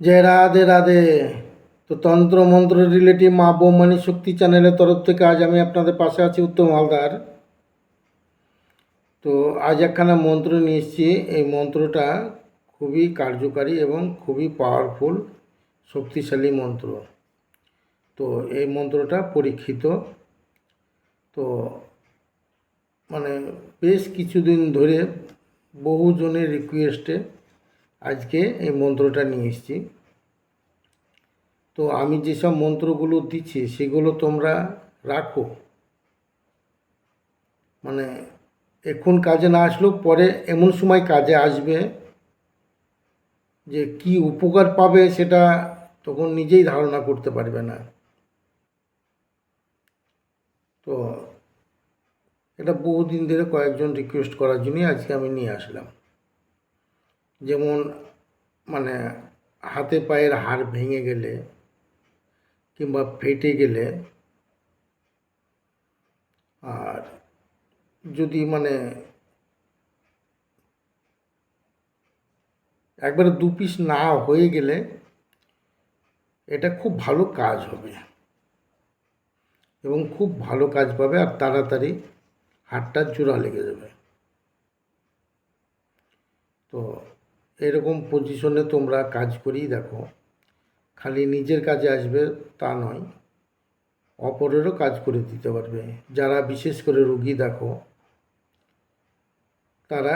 জয় রাধে রাধে। তো তন্ত্র মন্ত্র রিলেটিভ মা বৌমানি শক্তি চ্যানেলের তরফ থেকে আজ আমি আপনাদের পাশে আছি উত্তম হালদার। তো আজ একখানা মন্ত্র নিয়ে এসেছি। এই মন্ত্রটা খুবই কার্যকারী এবং খুবই পাওয়ারফুল শক্তিশালী মন্ত্র। তো এই মন্ত্রটা পরীক্ষিত। তো মানে বেশ কিছুদিন ধরে বহুজনের রিকোয়েস্টে আজকে এই মন্ত্রটা নিয়ে এসেছি। তো আমি যেসব মন্ত্রগুলো দিচ্ছি, সেগুলো তোমরা রাখো। মানে এখন কাজে না আসলেও পরে এমন সময় কাজে আসবে যে কি উপকার পাবে সেটা তখন নিজেই ধারণা করতে পারবে না। তো এটা বহুদিন ধরে কয়েকজন রিকোয়েস্ট করার জন্যই আজকে আমি নিয়ে আসলাম। যেমন মানে হাতে পায়ের হাড় ভেঙে গেলে কিংবা ফেটে গেলে আর যদি মানে একবারে দু পিস না হয়ে গেলে এটা খুব ভালো কাজ হবে এবং খুব ভালো কাজ পাবে আর তাড়াতাড়ি হাড়টা জোড়া লেগে যাবে তো এরকম পজিশনে তোমরা কাজ করেই দেখো। খালি নিজের কাজে আসবে তা নয়, অপরেরও কাজ করে দিতে পারবে। যারা বিশেষ করে রুগী দেখো, তারা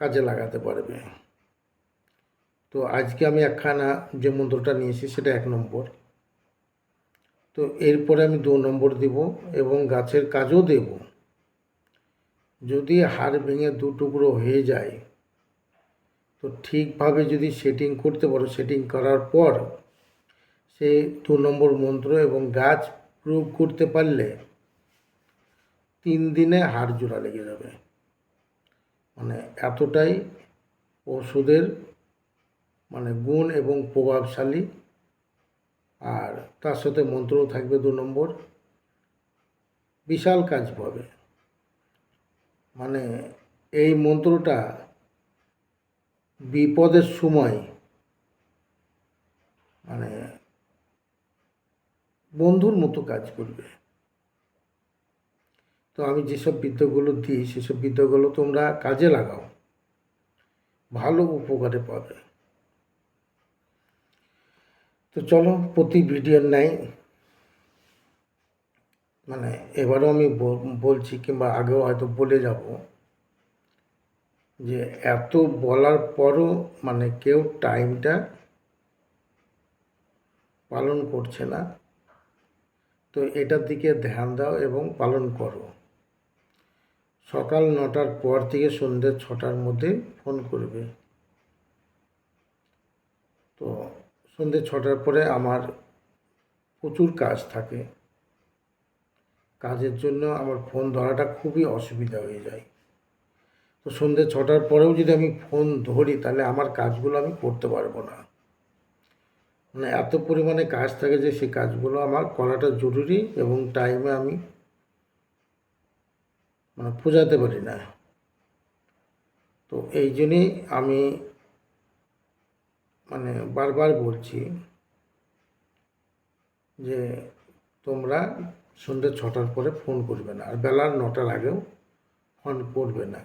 কাজে লাগাতে পারবে। তো আজকে আমি একখানা যে মন্ত্রটা নিয়েছি, সেটা এক নম্বর। তো এরপরে আমি দু নম্বর দিব এবং গাছের কাজও দেব। যদি হাড় ভেঙে দু টুকরো হয়ে যায় তো ঠিকভাবে যদি সেটিং করতে পারো সেটিং করার পর সে দু নম্বর মন্ত্র এবং গাছ প্রয়োগ করতে পারলে তিন দিনে হাড় জোড়া লেগে যাবে। মানে এতটাই ওষুধের মানে গুণ এবং প্রভাবশালী। আর তার সাথে মন্ত্রও থাকবে দু নম্বর। বিশাল কাজ পাবে। মানে এই মন্ত্রটা বিপদের সময় মানে বন্ধুর মতো কাজ করবে। তো আমি যেসব বিদ্যাগুলো দিই, সেসব বিদ্যাগুলো তোমরা কাজে লাগাও। ভালো উপকারে পাবে। তো চলো, প্রতি ভিডিওর নাই। মানে এবারও আমি বলছি কিংবা আগেও হয়তো বলে যাব। যে এত বলার পরও মানে কেউ টাইমটা পালন করছে না। তো এটার দিকে ধ্যান দাও এবং পালন করো। সকাল নটার পর থেকে সন্ধ্যে ছটার মধ্যে ফোন করবে। তো সন্ধ্যে ছটার পরে আমার প্রচুর কাজ থাকে। কাজের জন্য আমার ফোন ধরাটা খুবই অসুবিধা হয়ে যায়। তো সন্ধ্যে ছটার পরেও যদি আমি ফোন ধরি, তাহলে আমার কাজগুলো আমি করতে পারব না। মানে এত পরিমাণে কাজ থাকে যে সেই কাজগুলো আমার করাটা জরুরি এবং টাইমে আমি মানে পূজাতে পারি না। তো এই জন্যই আমি মানে বারবার বলছি যে তোমরা সন্ধ্যে ছটার পরে ফোন করবে না, আর বেলার নটার আগেও ফোন করবে না।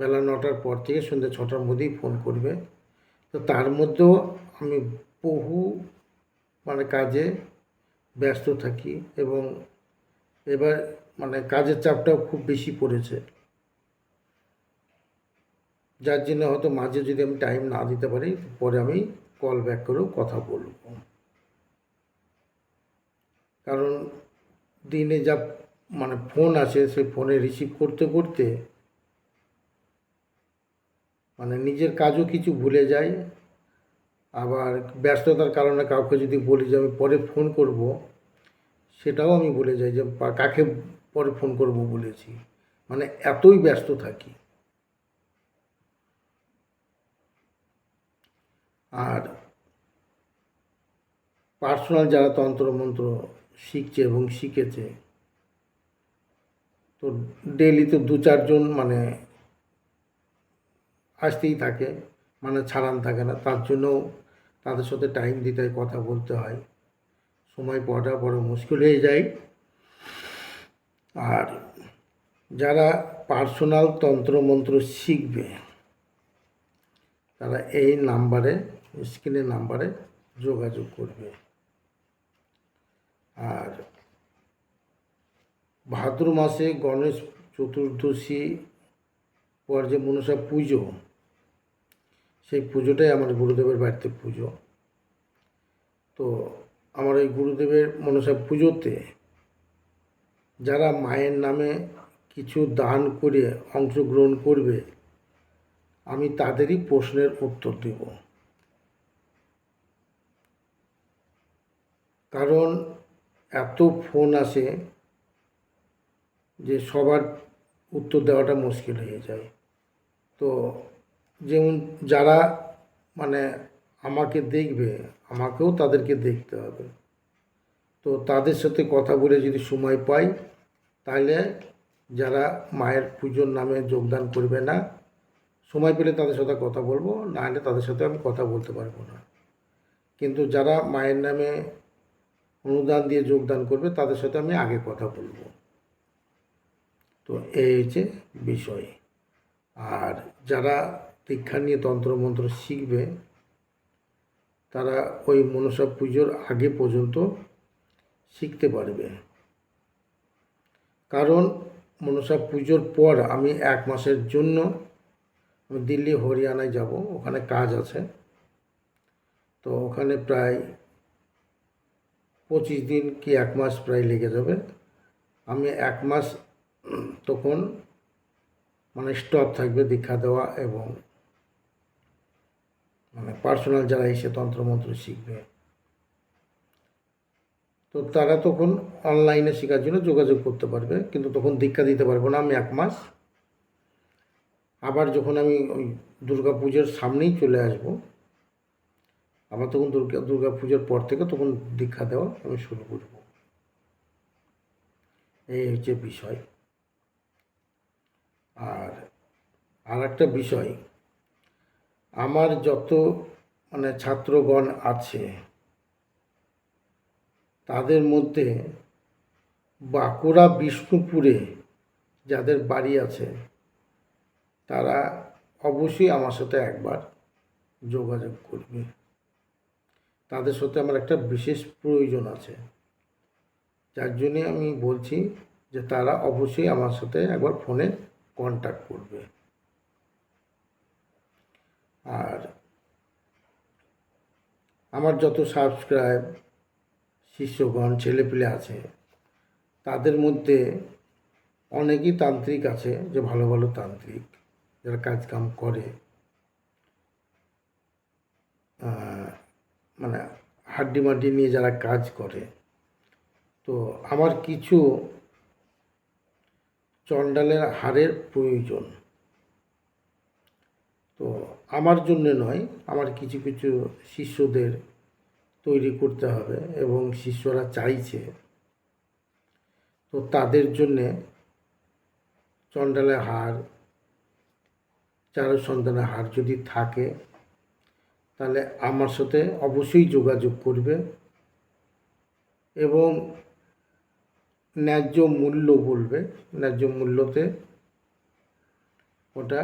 বেলা নটার পর থেকে সন্ধ্যে ছটার মধ্যেই ফোন করবে। তো তার মধ্যেও আমি বহু মানে কাজে ব্যস্ত থাকি এবং এবার মানে কাজের চাপটাও খুব বেশি পড়েছে। যার জন্য হয়তো মাঝে যদি আমি টাইম না দিতে পারি পরে আমি কল ব্যাক করেও কথা বলব। কারণ দিনে যা মানে ফোন আছে সেই ফোনে রিসিভ করতে করতে মানে নিজের কাজও কিছু ভুলে যাই। আবার ব্যস্ততার কারণে কাউকে যদি বলি যে আমি পরে ফোন করব, সেটাও আমি ভুলে যাই যে কাকে পরে ফোন করব বলেছি। মানে এতই ব্যস্ত থাকি। আর পার্সোনাল যারা তন্ত্রমন্ত্র শিখছে এবং শিখেছে, তো ডেলি তো দু চারজন মানে আসতেই থাকে মানে ছাড়ান থাকে না। তার জন্য তাদের সাথে টাইম দিতে হয়, কথা বলতে হয়। সময় পাওয়াটা বড় মুশকিল হয়ে যায়। আর যারা পার্সোনাল তন্ত্রমন্ত্র শিখবে, তারা এই নাম্বারে স্ক্রিনের নাম্বারে যোগাযোগ করবে। আর ভাদ্র মাসে গণেশ চতুর্দশী পর যে মনসা পুজো সেই পুজোটাই আমার গুরুদেবের বাড়িতে পুজো। তো আমার এই গুরুদেবের মনসা পুজোতে যারা মায়ের নামে কিছু দান করে অংশগ্রহণ করবে, আমি তাদেরই প্রশ্নের উত্তর দেব। কারণ এত ফোন আসে যে সবার উত্তর দেওয়াটা মুশকিল হয়ে যায়। তো যেমন যারা মানে আমাকে দেখবে, আমাকেও তাদেরকে দেখতে হবে। তো তাদের সাথে কথা বলে যদি সময় পাই তাহলে যারা মায়ের পুজোর নামে যোগদান করবে না, সময় পেলে তাদের সাথে কথা বলব না হলে তাদের সাথে আমি কথা বলতে পারব না। কিন্তু যারা মায়ের নামে অনুদান দিয়ে যোগদান করবে, তাদের সাথে আমি আগে কথা বলব। তো এই হচ্ছে বিষয়। আর যারা দীক্ষা নিয়ে তন্ত্রমন্ত্র শিখবে, তারা ওই মনসা পুজোর আগে পর্যন্ত শিখতে পারবে। কারণ মনসা পুজোর পর আমি এক মাসের জন্য দিল্লি, হরিয়ানায় যাব, ওখানে কাজ আছে। তো ওখানে প্রায় পঁচিশ দিন কি এক মাস প্রায় লেগে যাবে। আমি এক মাস তখন মানে স্টপ থাকবে দীক্ষা দেওয়া এবং মানে পার্সোনাল যারা এসে তন্ত্রমন্ত্র শিখবে। তো তারা তখন অনলাইনে শেখার জন্য যোগাযোগ করতে পারবে, কিন্তু তখন দীক্ষা দিতে পারব না আমি এক মাস। আবার যখন আমি ওই দুর্গা পুজোর সামনেই চলে আসব, আবার তখন দুর্গা দুর্গা পুজোর পর থেকে তখন দীক্ষা দেওয়া আমি শুরু করব। এই হচ্ছে বিষয়। আর আর একটা বিষয় আমার যত মানে ছাত্রগণ আছে, তাদের মধ্যে বাঁকুড়া, বিষ্ণুপুরে যাদের বাড়ি আছে, তারা অবশ্যই আমার সাথে একবার যোগাযোগ করবে। তাদের সাথে আমার একটা বিশেষ প্রয়োজন আছে। যার জন্যে আমি বলছি যে তারা অবশ্যই আমার সাথে একবার ফোনে কন্ট্যাক্ট করবে। আর আমার যত সাবস্ক্রাইব শিষ্যগণ, ছেলেপিলে আছে, তাদের মধ্যে অনেকই তান্ত্রিক আছে যে ভালো ভালো তান্ত্রিক যারা কাজ কাম করে মানে হাড্ডি মাড্ডি নিয়ে যারা কাজ করে। তো আমার কিছু চণ্ডালের হাড়ের প্রয়োজন। তো আমার জন্য নয়, আমার কিছু কিছু শিষ্যদের তৈরি করতে হবে এবং শিষ্যরা চাইছে। তো তাদের জন্যে চণ্ডালের হার চারু সন্তানের হার যদি থাকে, তাহলে আমার সাথে অবশ্যই যোগাযোগ করবে এবং ন্যায্য মূল্য বলবে, ন্যায্য মূল্যতে ওটা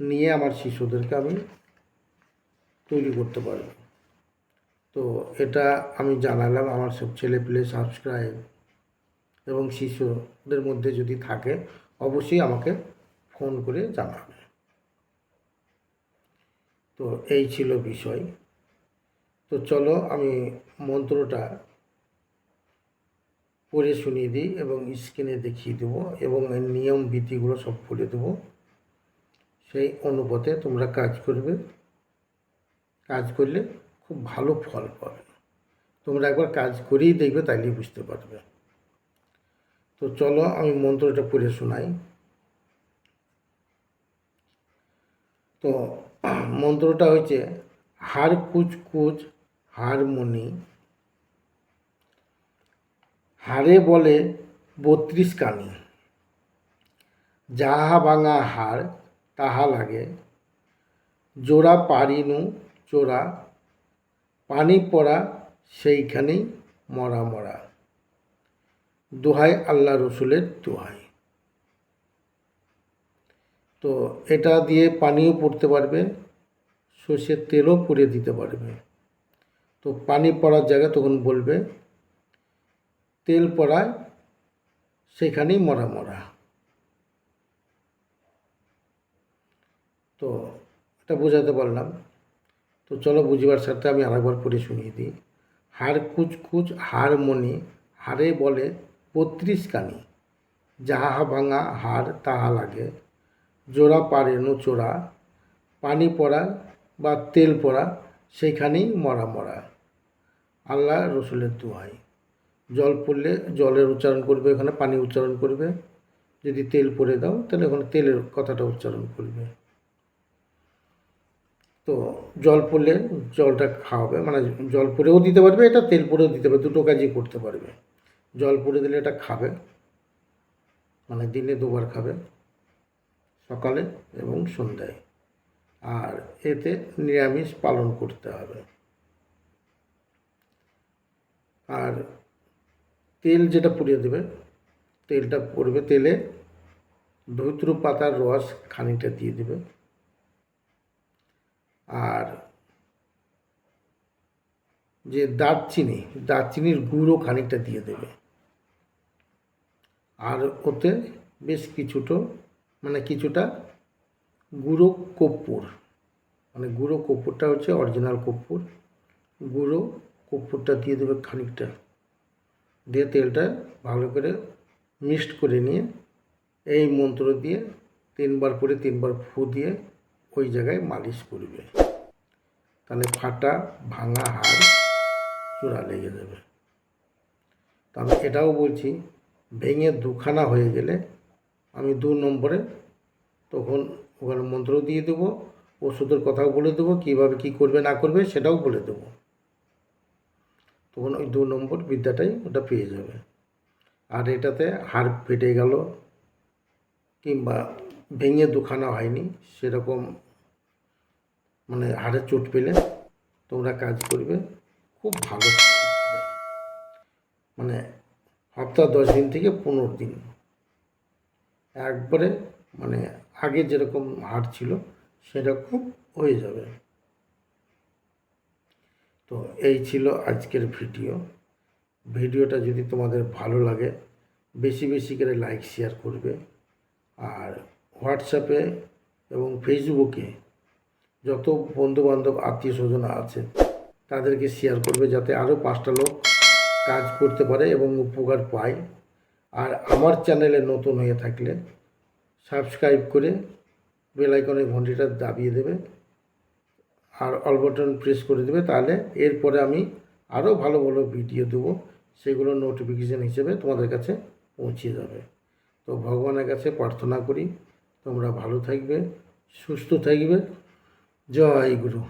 নিয়ে আমার শিশুদেরকে আমি তৈরি করতে পারব। তো এটা আমি জানালাম আমার সব ছেলে পেলে সাবস্ক্রাইব এবং শিশুদের মধ্যে যদি থাকে, অবশ্যই আমাকে ফোন করে জানাবে। তো এই ছিল বিষয়। তো চলো আমি মন্ত্রটা পড়ে শুনিয়ে দিই এবং স্ক্রিনে দেখিয়ে দেবো এবং নিয়ম বিধিগুলো সব বলে দেবো। সেই অনুপাতে তোমরা কাজ করবে। কাজ করলে খুব ভালো ফল পাবে। তোমরা একবার কাজ করেই দেখবে, তাইলেই বুঝতে পারবে। তো চলো আমি মন্ত্রটা পড়ে শোনাই। তো মন্ত্রটা হচ্ছে, হার কুচ কুচ হারমোনি হারে বলে বত্রিশ কানি। যাহা ভাঙা হার তাহা লাগে। জোড়া পারিনু চোরা, পানি পড়া সেইখানেই মরা মরা। দোহাই আল্লাহ রসুলের দোহাই। তো এটা দিয়ে পানিও পড়তে পারবে, সর্ষের তেলও পুড়ে দিতে পারবে। তো পানি পড়ার জায়গায় তখন বলবে, তেল পড়ায় সেখানেই মরা মরা তো এটা বোঝাতে পারলাম। তো চলো বুঝিবার সাথে আমি আরেকবার পড়ে শুনিয়ে দিই। হাড় কুচকুচ হাড় মনি হাড়ে বলে বত্রিশ কানি। যাহা ভাঙা হাড় তাহা লাগে। জোড়া পারে চোরা। পানি পড়া বা তেল পড়া, সেইখানেই মরা মরা। আল্লাহ রসুলের দোহাই। জল পড়লে জলের উচ্চারণ করবে, এখানে পানি উচ্চারণ করবে। যদি তেল পড়ে দাও, তাহলে ওখানে তেলের কথাটা উচ্চারণ করবে। তো জল পড়লে জলটা খাওয়াবে মানে জল পড়েও দিতে পারবে, এটা তেল পড়েও দিতে পারবে, দুটো কাজই করতে পারবে। জল পড়ে দিলে এটা খাবে মানে দিনে দুবার খাবে, সকালে এবং সন্ধ্যায়। আর এতে নিরামিষ পালন করতে হবে। আর তেল যেটা পুড়িয়ে দেবে, তেলটা পড়বে তেলে ধুত্রু পাতার রস খানিকটা দিয়ে দেবে। আর যে দারচিনি, দারচিনির গুঁড়ো খানিকটা দিয়ে দেবে। আর ওতে বেশ কিছুটা মানে কিছুটা গুঁড়ো কর্পূর মানে গুঁড়ো কর্পূরটা হচ্ছে অরিজিনাল কর্পূর। গুঁড়ো কর্পূরটা দিয়ে দেবে খানিকটা। দিয়ে তেলটা ভালো করে মিক্সড করে নিয়ে এই মন্ত্র দিয়ে তিনবার করে তিনবার ফু দিয়ে ওই জায়গায় মালিশ করবে। তাহলে ফাটা, ভাঙা হাড় চূড়া লেগে যাবে। তা আমি এটাও বলছি, ভেঙে দুখানা হয়ে গেলে আমি দু নম্বরে তখন ওখানে মন্ত্র দিয়ে দেবো, ওষুধের কথাও বলে দেবো, কীভাবে কী করবে, না করবে সেটাও বলে দেবো। তখন ওই দু নম্বর বিদ্যাটাই ওটা পেয়ে যাবে। আর এটাতে হাড় ফেটে গেল, কিংবা ভেঙে দুখানা হয়নি, সেরকম মানে হাড়ে চোট পেলে তোমরা কাজ করবে, খুব ভালো। মানে সপ্তাহ দশ দিন থেকে পনেরো দিন। একবারে মানে আগে যেরকম হাড় ছিল সেরকম হয়ে যাবে। তো এই ছিল আজকের ভিডিও। ভিডিওটা যদি তোমাদের ভালো লাগে, বেশি বেশি করে লাইক, শেয়ার করবে। আর হোয়াটসঅ্যাপে এবং ফেসবুকে যত বন্ধুবান্ধব আত্মীয় স্বজন আছে, তাদেরকে শেয়ার করবে যাতে আরও পাঁচটা লোক কাজ করতে পারে এবং উপকার পায়। আর আমার চ্যানেলে নতুন হয়ে থাকলে সাবস্ক্রাইব করে বেলাইকনের ঘন্টিটা দাবিয়ে দেবে। আর অল বাটন প্রেস করে দেবে, তাহলে এরপরে আমি আরও ভালো ভালো ভিডিও দেবো। সেগুলো নোটিফিকেশান হিসেবে তোমাদের কাছে পৌঁছে যাবে। তো ভগবানের কাছে প্রার্থনা করি, তোমরা ভালো থাকবে, সুস্থ থাকবে। জয় গুরু।